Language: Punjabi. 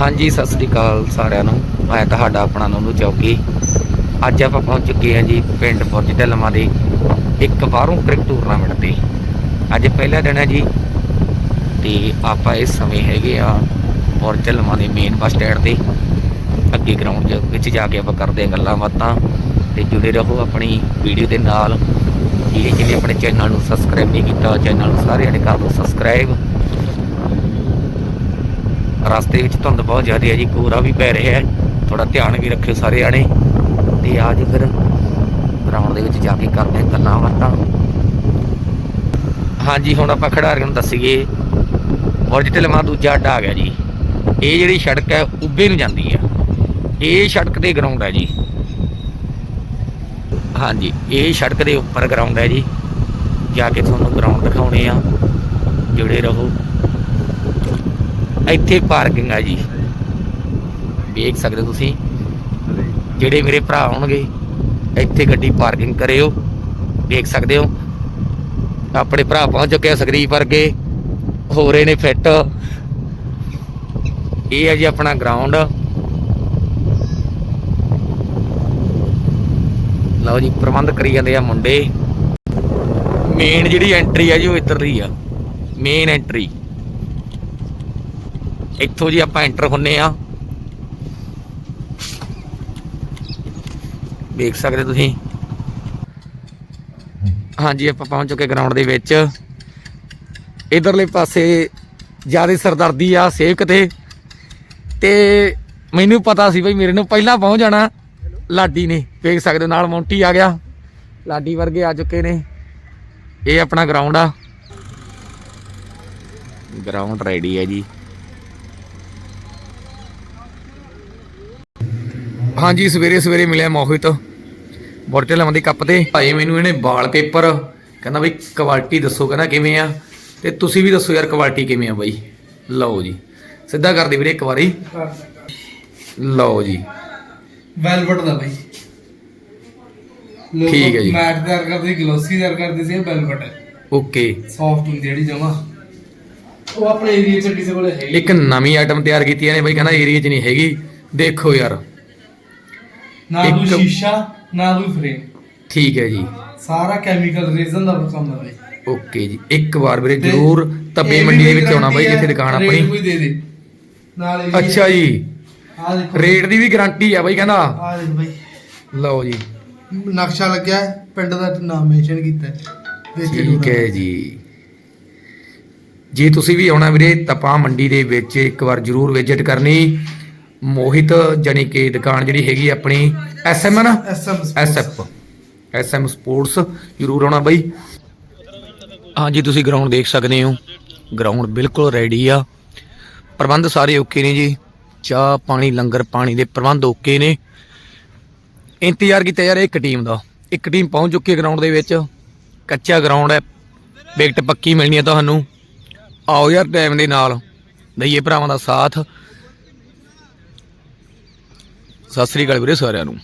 ਹਾਂਜੀ, ਸਤਿ ਸ੍ਰੀ ਅਕਾਲ ਸਾਰਿਆਂ ਨੂੰ। ਮੈਂ ਤੁਹਾਡਾ ਆਪਣਾ ਨੋਨੂ ਚੌਕੀ। ਅੱਜ ਆਪਾਂ ਪਹੁੰਚ ਚੁੱਕੇ ਹਾਂ ਜੀ ਪਿੰਡ ਬੁਰਜ ਢਲਮਾ ਦੇ ਇੱਕ ਬਾਹਰੋਂ ਕ੍ਰਿਕਟ ਟੂਰਨਾਮੈਂਟ ਤੇ। ਅੱਜ ਪਹਿਲਾ ਦਿਨ ਹੈ ਜੀ ਤੇ ਆਪਾਂ ਇਸ ਸਮੇਂ ਹੈਗੇ ਆ ਬੁਰਜ ਢਲਮਾ ਦੇ ਮੇਨ ਬੱਸ ਸਟੈਂਡ ਤੇ। ਅੱਗੇ ਗਰਾਊਂਡ ਵਿੱਚ ਜਾ ਕੇ ਆਪਾਂ ਕਰਦੇ ਹਾਂ ਗੱਲਾਂ ਬਾਤਾਂ ਤੇ ਜੁੜੇ ਰਹੋ ਆਪਣੀ ਵੀਡੀਓ ਦੇ ਨਾਲ। ਜਿਹੜੇ ਜਿਹਨੇ ਆਪਣੇ ਚੈਨਲ ਨੂੰ ਸਬਸਕ੍ਰਾਈਬ ਨਹੀਂ ਕੀਤਾ, ਚੈਨਲ ਨੂੰ ਸਾਰਿਆਂ ਨੇ ਕਰ ਦਿਓ ਸਬਸਕ੍ਰਾਈਬ ਰਸਤੇ ਵਿੱਚ ਧੁੰਦ ਬਹੁਤ ਜ਼ਿਆਦਾ ਹੈ ਜੀ ਕੋਰਾ ਵੀ ਪੈ ਰਿਹਾ ਹੈ। ਥੋੜਾ ਧਿਆਨ ਵੀ ਰੱਖਿਓ ਸਾਰੇ ਜਾਣੇ ਤੇ ਆ ਜੀ ਫਿਰ ਗਰਾਊਂਡ ਦੇ ਵਿੱਚ ਜਾ ਕੇ ਕਰਦੇ ਹਾਂ ਗੱਲਾਂ ਬਾਤਾਂ। ਹਾਂਜੀ, ਹੁਣ ਆਪਾਂ ਖਿਡਾਰੀਆਂ ਨੂੰ ਦੱਸੀਏ। ਬੁਰਜ ਢਿਲਮਾ ਦੂਜਾ ਅੱਡਾ ਆ ਗਿਆ ਜੀ। ਇਹ ਜਿਹੜੀ ਸੜਕ ਹੈ, ਉੱਬੇ ਨੂੰ ਜਾਂਦੀ ਹੈ ਇਹ ਸੜਕ ਤੇ ਗਰਾਊਂਡ ਹੈ ਜੀ। ਹਾਂਜੀ, ਇਹ ਸੜਕ ਦੇ ਉੱਪਰ ਗਰਾਊਂਡ ਹੈ ਜੀ। ਜਾ ਕੇ ਤੁਹਾਨੂੰ ਗਰਾਊਂਡ ਦਿਖਾਉਣੇ ਆ। ਜੁੜੇ ਰਹੋ। ਇੱਥੇ ਪਾਰਕਿੰਗ ਆ ਜੀ। ਵੇਖ ਸਕਦੇ ਹੋ ਤੁਸੀਂ, ਜਿਹੜੇ ਮੇਰੇ ਭਰਾ ਆਉਣਗੇ, ਇੱਥੇ ਗੱਡੀ ਪਾਰਕਿੰਗ ਕਰਿਓ। ਦੇਖ ਸਕਦੇ ਹੋ, ਆਪਣੇ ਭਰਾ ਪਹੁੰਚ ਚੁੱਕੇ ਆ ਸਕਰੀਪ ਵਰਗੇ ਹੋ ਰਹੇ ਨੇ ਫਿੱਟ ਇਹ ਹੈ ਜੀ ਆਪਣਾ ਗਰਾਊਂਡ ਲਓ ਜੀ, ਪ੍ਰਬੰਧ ਕਰੀ ਜਾਂਦੇ ਆ ਮੁੰਡੇ। ਮੇਨ ਜਿਹੜੀ ਐਂਟਰੀ ਆ ਜੀ, ਉਹ ਇੱਧਰ ਦੀ ਆ। ਮੇਨ ਐਂਟਰੀ ਇੱਥੋਂ ਜੀ ਆਪਾਂ ਐਂਟਰ ਹੁੰਨੇ ਆ। ਦੇਖ ਸਕਦੇ ਤੁਸੀਂ। ਹਾਂਜੀ, ਆਪਾਂ ਪਹੁੰਚ ਚੁੱਕੇ ਗਰਾਊਂਡ ਦੇ ਵਿੱਚ। ਇਧਰਲੇ ਪਾਸੇ ਜ਼ਿਆਦਾ ਸਰਦਰਦੀ ਆ ਸੇਵਕ ਤੇ। ਤੇ ਮੈਨੂੰ ਪਤਾ ਸੀ ਬਈ ਮੇਰੇ ਨੂੰ ਪਹਿਲਾਂ ਪਹੁੰਚ ਜਾਣਾ। ਲਾਡੀ ਨੇ, ਵੇਖ ਸਕਦੇ ਨਾਲ ਮੌਂਟੀ ਆ ਗਿਆ। ਲਾਡੀ ਵਰਗੇ ਆ ਚੁੱਕੇ ਨੇ। ਇਹ ਆਪਣਾ ਗਰਾਊਂਡ ਆ। ਗਰਾਊਂਡ ਰੈਡੀ ਹੈ ਜੀ। ਹਾਂਜੀ ਸਵੇਰੇ ਸਵੇਰੇ ਮਿਲਿਆ ਮੋਹਿਤ। ਬੋਟਲ ਲਵਾਂ ਕੱਪ ਤੇ। ਭਾਈ ਮੈਨੂੰ ਇਹਨੇ ਵਾਲ ਪੇਪਰ। ਕਹਿੰਦਾ ਬਈ ਕੁਆਲਿਟੀ ਦੱਸੋ ਕਹਿੰਦਾ ਕਿਵੇਂ ਆ? ਤੇ ਤੁਸੀਂ ਵੀ ਦੱਸੋ ਯਾਰ ਕੁਆਲਿਟੀ ਕਿਵੇਂ ਆ ਬਾਈ? ਲਓ ਜੀ। ਸਿੱਧਾ ਕਰ ਦੇ ਵੀਰੇ ਇੱਕ ਵਾਰੀ। ਲਓ ਜੀ। ਵੈਲਵਟ ਦਾ ਬਾਈ। ਠੀਕ ਹੈ ਜੀ। ਮੈਟ ਤਿਆਰ ਕਰਦੇ ਗਲੋਸੀ ਤਿਆਰ ਕਰਦੇ ਸੀ ਵੈਲਵਟ ਓਕੇ। ਸੌਫਟ ਹੁੰਦੀ ਜਿਹੜੀ ਜਮਾ। ਉਹ ਆਪਣੇ ਏਰੀਆ ਚ ਕਿਸੇ ਕੋਲੇ ਹੈ ਹੀ ਇੱਕ ਨਵੀਂ ਆਈਟਮ ਤਿਆਰ ਕੀਤੀ ਇਹਨੇ ਬਾਈ ਕਹਿੰਦਾ ਏਰੀਆ 'ਚ ਨਹੀਂ ਹੈਗੀ। ਦੇਖੋ ਯਾਰ। ਨਾ ਕੋਈ ਇੱਕ- ਸ਼ੀਸ਼ਾ ਨਾ ਕੋਈ ਫਰੇਮ ਠੀਕ ਹੈ ਜੀ। ਸਾਰਾ ਕੈਮੀਕਲ ਰੇਜ਼ਨ ਦਾ ਕੰਮ ਹੈ ਬਾਈ। ਓਕੇ ਜੀ ਇੱਕ ਵਾਰ ਵੀਰੇ ਤੇ ਜ਼ਰੂਰ ਤੱਬੇ ਇਹ ਵੀ ਮੰਡੀ ਦੇ ਵਿੱਚ ਆਉਣਾ ਬਾਈ ਜਿੱਥੇ ਹੈ, ਦੁਕਾਨ ਰੇਟ ਆਪਣੀ। ਕੋਈ ਦੇ ਦੇ। ਨਾਲ ਇਹ ਵੀ ਅੱਛਾ ਜੀ। ਆਹ ਦੇਖੋ। ਰੇਟ ਦੀ ਵੀ ਗਾਰੰਟੀ ਆ ਬਾਈ ਕਹਿੰਦਾ। ਆਹ ਦੇਖ ਬਾਈ। ਲਓ ਜੀ। ਨਕਸ਼ਾ ਲੱਗਿਆ ਹੈ, ਪਿੰਡ ਦਾ ਨਾਮ ਮੈਂਸ਼ਨ ਕੀਤਾ। ਹੈ ਠੀਕ। ਹੈ ਜੀ। ਜੇ ਤੁਸੀਂ ਵੀ ਆਉਣਾ ਵੀਰੇ ਤਪਾ ਮੰਡੀ ਦੇ ਵਿੱਚ ਇੱਕ ਵਾਰ ਜਰੂਰ ਵਿਜ਼ਿਟ ਕਰਨੀ। ਮੋਹਿਤ ਜਾਨੀ ਕਿ ਦੁਕਾਨ ਜਿਹੜੀ ਹੈਗੀ ਆਪਣੀ ਐਸਐਮ ਨਾ? SM sports। SF SM sports ਜਰੂਰ ਆਉਣਾ ਬਾਈ। ਹਾਂਜੀ ਤੁਸੀਂ ਗਰਾਊਂਡ ਦੇਖ ਸਕਦੇ ਹੋ। ਗਰਾਊਂਡ ਬਿਲਕੁਲ ਰੈਡੀ ਆ। ਪ੍ਰਬੰਧ ਸਾਰੇ ਓਕੇ ਨੇ ਜੀ। ਚਾਹ ਪਾਣੀ ਲੰਗਰ ਪਾਣੀ ਦੇ ਪ੍ਰਬੰਧ ਓਕੇ ਨੇ। ਇੰਤਜ਼ਾਰ ਕੀਤਾ ਯਾਰ ਇੱਕ ਟੀਮ ਦਾ। ਇੱਕ ਟੀਮ ਪਹੁੰਚ ਚੁੱਕੀ ਹੈ ਗਰਾਊਂਡ ਦੇ ਵਿੱਚ। ਕੱਚਾ ਗਰਾਊਂਡ ਹੈ। ਵਿਕਟ ਪੱਕੀ ਮਿਲਣੀ ਹੈ ਤੁਹਾਨੂੰ। ਆਓ ਯਾਰ ਟਾਈਮ ਦੇ ਨਾਲ। ਦਈਏ ਭਰਾਵਾਂ ਦਾ ਸਾਥ। ਸਤਿ ਸ੍ਰੀ ਅਕਾਲ ਵੀਰੇ ਸਾਰਿਆਂ ਨੂੰ।